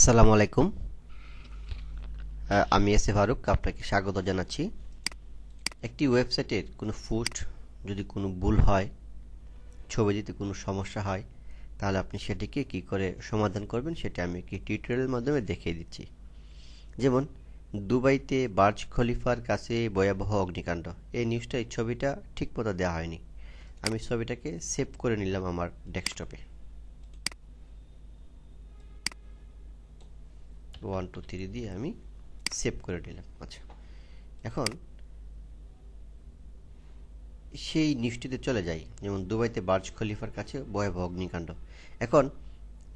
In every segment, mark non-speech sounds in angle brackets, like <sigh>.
আসসালামু আলাইকুম। আমি এস এ ফারুক, আপনাকে স্বাগত জানাচ্ছি। একটি ওয়েবসাইটের কোনো পোস্ট যদি কোনো ভুল হয়, ছবি দিতে কোনো সমস্যা হয়, তাহলে আপনি সেটিকে কি করে সমাধান করবেন সেটা আমি একটি টিউটোরিয়ালের মাধ্যমে দেখিয়ে দিচ্ছি। যেমন, দুবাইতে বার্জ খলিফার কাছে ভয়াবহ অগ্নিকাণ্ড। এই নিউজটা এই ছবিটা ঠিক মতো দেওয়া হয়নি। আমি ছবিটাকে সেভ করে নিলাম আমার ডেস্কটপে। ওয়ান টু থ্রি দিয়ে আমি সেভ করে নিলাম আচ্ছা। এখন সেই নিউজটিতে চলে যাই। যেমন দুবাইতে বার্জ খলিফার কাছে ভয়াবহ অগ্নিকাণ্ড। এখন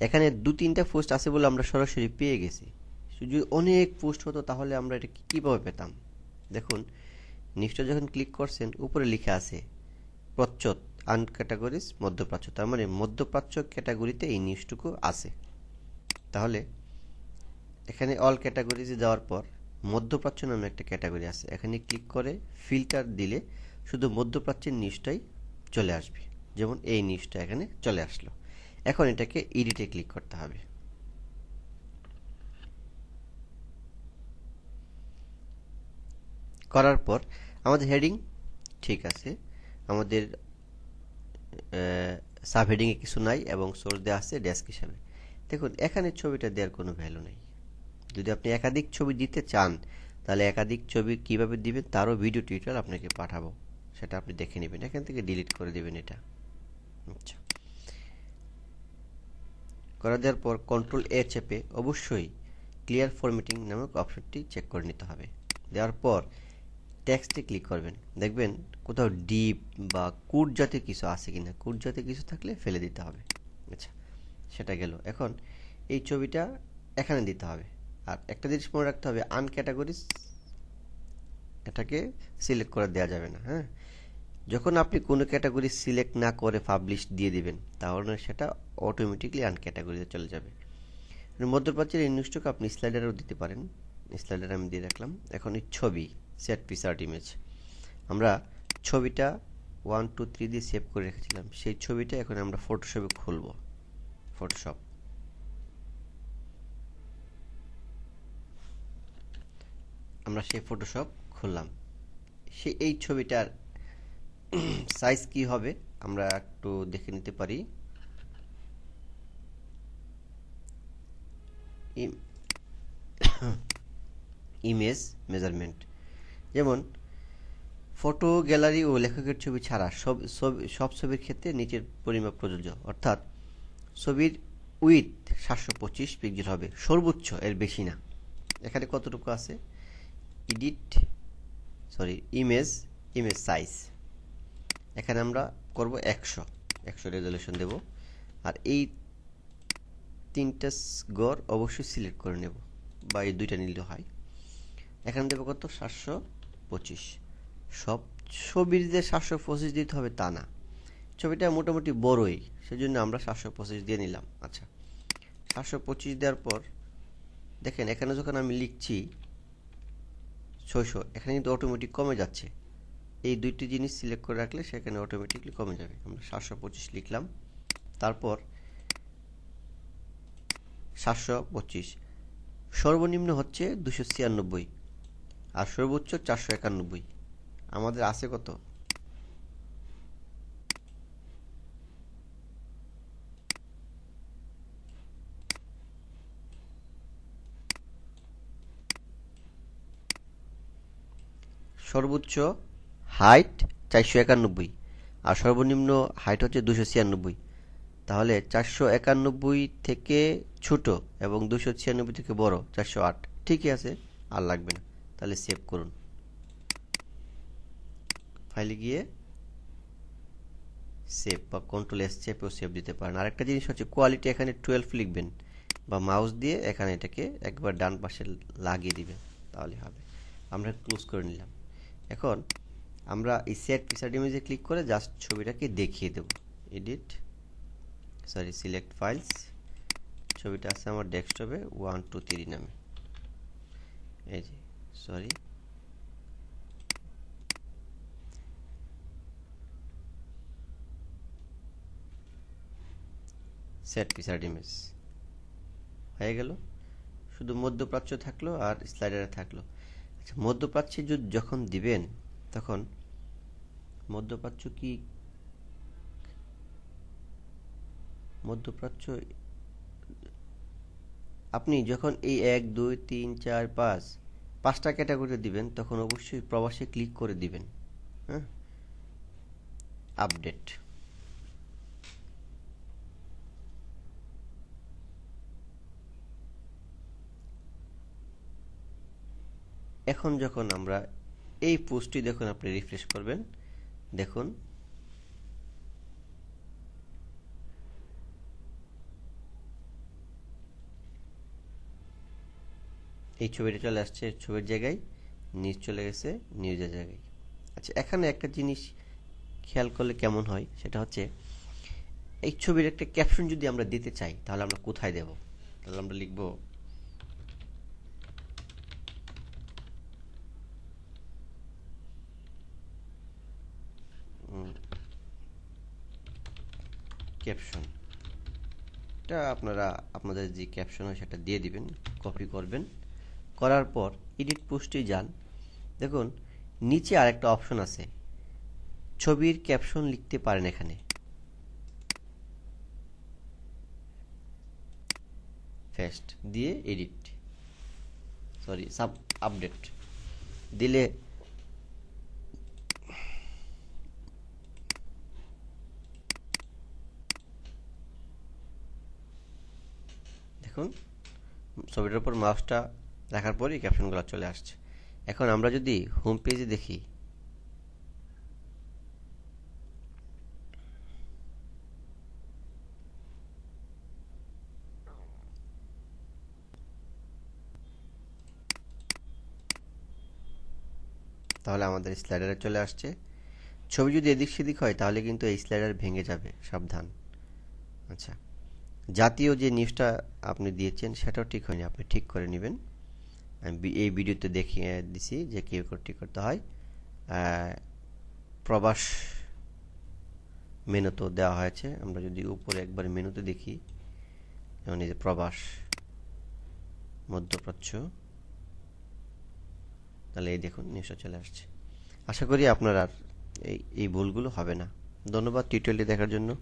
এখানে দু, তিনটা পোস্ট আছে বলে আমরা সরাসরি পেয়ে গেছি। যদি অনেক পোস্ট হতো তাহলে আমরা এটা কীভাবে পেতাম? দেখুন নিউজটা যখন ক্লিক করছেন, উপরে লিখে আছে, প্রচ্ছদ, আন ক্যাটাগরিজ মধ্যপ্রাচ্য। তার মানে মধ্যপ্রাচ্য ক্যাটাগরিতে এই নিউজটুকু আছে। তাহলে এখানে অল ক্যাটাগরিজে যাওয়ার পর মধ্যপ্রাচ্য নামে একটা ক্যাটাগরি আছে। এখানে ক্লিক করে ফিল্টার দিলে শুধু মধ্যপ্রাচ্যের নিউজটাই চলে আসবে। যেমন এই নিউজটা এখানে চলে আসলো। এখন এটাকে এডিটে ক্লিক করতে হবে। করার পর আমাদের হেডিং ঠিক আছে। আমাদের সাব হেডিংয়ে কিছু নাই এবং সোর্স দেওয়া আছে ডেস্ক হিসাবে দেখুন, এখানে ছবিটা দেওয়ার কোনো ভ্যালু নেই। যদি আপনি একাধিক ছবি দিতে চান, তাহলে একাধিক ছবি কীভাবে দিবেন তারও ভিডিও টিউটোরিয়াল আপনাকে পাঠাবো। সেটা আপনি দেখে নেবেন, এখান থেকে ডিলিট করে দেবেন এটা। আচ্ছা। করে দেওয়ার পর কন্ট্রোল এ চেপে অবশ্যই ক্লিয়ার ফরম্যাটিং নামক অপশনটি চেক করে নিতে হবে। দেওয়ার পর টেক্সটে ক্লিক করবেন। দেখবেন কোথাও ডিপ বা কুট জাতীয় কিছু আছে কি না কুট জাতীয় কিছু থাকলে ফেলে দিতে হবে। আচ্ছা সেটা গেল। এখন এই ছবিটা এখানে দিতে হবে। আর একটা জিনিস মনে রাখতে হবে আনক্যাটাগরিজ এটাকে সিলেক্ট করে দেওয়া যাবে না হ্যাঁ? যখন আপনি কোনো ক্যাটাগরি সিলেক্ট না করে পাবলিশ দিয়ে দিবেন, তাহলে সেটা অটোমেটিকলি আন ক্যাটাগরিতে চলে যাবে। মধ্যপ্রাচ্যের এই নিউজটুকু আপনি স্লাইডারও দিতে পারেন। স্লাইডার আমি দিয়ে রাখলাম। এখন এই ছবি সেট পিস আর্ট ইমেজ আমরা ছবিটা ওয়ান টু থ্রি দিয়ে সেভ করে রেখেছিলাম। সেই ছবিটা এখন আমরা ফটোশপে খুলব। ফটোশপ আমরা সেই ফটোশপ খুললাম। সে এই ছবিটার <clears throat> সাইজ কি হবে, আমরা একটু দেখে নিতে পারি। ইমেজ মেজারমেন্ট <clears throat> যেমন ফটো গ্যালারি ও লেখকের ছবি ছাড়া সব সব ছবির ক্ষেত্রে নিচের পরিমাপ প্রযোজ্য। অর্থাৎ ছবির উইথ সাতশো পঁচিশ পিক্সেল হবে। সর্বোচ্চ, এর বেশি না। এখানে কতটুকু আছে? Edit sorry image image size এখানে আমরা করব একশো একশো রেজলিউশন দেব। আর এই তিনটা গড় অবশ্যই সিলেক্ট করে নেব, বা এই দুইটা নিলে হয়। এখানে দেবো কত? সাতশো পঁচিশ। সব ছবির যে সাতশো পঁচিশ দিতে হবে তা না। ছবিটা মোটামুটি বড়ই, সেজন্য আমরা সাতশো পঁচিশ দিয়ে নিলাম। আচ্ছা সাতশো পঁচিশ দেওয়ার পর, দেখেন এখানে যখন আমি লিখছি ছয়শো, এখানে কিন্তু অটোমেটিক কমে যাচ্ছে। এই দুইটি জিনিস সিলেক্ট করে রাখলে সেখানে অটোমেটিকলি কমে যাবে। আমরা সাতশো পঁচিশ লিখলাম। তারপর সাতশো পঁচিশ। সর্বনিম্ন হচ্ছে দুশো ছিয়ানব্বই আর সর্বোচ্চ চারশো একানব্বই। আমাদের আছে কত? সর্বোচ্চ হাইট চারশো একানব্বই আর সর্বনিম্ন হাইট হচ্ছে দুশো ছিয়ানব্বই। তাহলে চারশো একানব্বই থেকে ছোট এবং দুশো ছিয়ানব্বই থেকে বড়, চারশো আট। ঠিকই আছে, আর লাগবে না। তাহলে সেভ করুন। ফাইলে গিয়ে সেভ বা কন্ট্রোল এস চেপেও সেভ দিতে পারেন। আরেকটা জিনিস হচ্ছে কোয়ালিটি এখানে টুয়েলভ লিখবেন বা মাউস দিয়ে এখানে এটাকে একবার ডান পাশে লাগিয়ে দিবেন। তাহলে হবে। আমরা ক্লোজ করে নিলাম। এখন আমরা এই সেট পিসার ইমেজে ক্লিক করে জাস্ট ছবিটাকে দেখিয়ে দেব। এডিট সরি সিলেক্ট ফাইলস ছবিটা আছে আমার ডেস্কটপে ওয়ান টু থ্রি নামে। এই যে সরি সেট পিসার ইমেজ হয়ে গেল। শুধু মধ্যপ্রাচ্য থাকল আর স্লাইডারে থাকল। মধ্যপ্রাচ্যে যখন দিবেন, তখন মধ্যপ্রাচ্য কি মধ্যপ্রাচ্য আপনি যখন এই এক, দুই, তিন, চার, পাঁচ, পাঁচটা ক্যাটাগরি দিবেন, তখন অবশ্যই প্রবাসে ক্লিক করে দিবেন হ্যাঁ? আপডেট। এখন যখন আমরা এই পোস্টটি দেখুন, আপনি রিফ্রেশ করবেন। দেখুন। এই ছবিটা চলে আসছে ছবির জায়গায় নিউজ চলে গেছে, নিউজের জায়গায়। আচ্ছা এখানে একটা জিনিস খেয়াল করলে কেমন হয়, সেটা হচ্ছে এই ছবির একটা ক্যাপশন যদি আমরা দিতে চাই, তাহলে আমরা কোথায় দেব? তাহলে আমরা লিখব ক্যাপশন এটা আপনারা আপনাদের যে ক্যাপশন হয় সেটা দিয়ে দিবেন কপি করবেন। করার পর এডিট পোস্টে যান। দেখুন, নিচে আরেকটা অপশন আছে। ছবির ক্যাপশন লিখতে পারেন এখানে। ফেস্ট দিয়ে এডিট সরি সাব আপডেট দিলে দেখুন, ছবিটার উপর মাউসটা রাখার পরই ক্যাপশনগুলো চলে আসছে। এখন আমরা যদি হোম পেজে দেখি। তাহলে আমাদের স্লাইডারে চলে আসছে। ছবি যদি এদিক সেদিক হয়, তাহলে কিন্তু এই স্লাইডার ভেঙে যাবে, সাবধান। আচ্ছা। জাতীয় যে নিউজটা আপনি দিয়েছেন, সেটাও ঠিক হয়নি। আপনি ঠিক করে নেবেন। আমি এই ভিডিওতে দেখিয়ে দিছি যে কী ঠিক করতে হয়। প্রবাস মেনুতেও দেওয়া হয়েছে। আমরা যদি উপরে একবার মেনুতে দেখি, যেমন এই যে প্রবাস, মধ্যপ্রাচ্য, তাহলে এই দেখুন নিউজটা চলে আসছে। আশা করি আপনার আর এই এই ভুলগুলো হবে না। ধন্যবাদ টিউটোরিয়ালটি দেখার জন্য।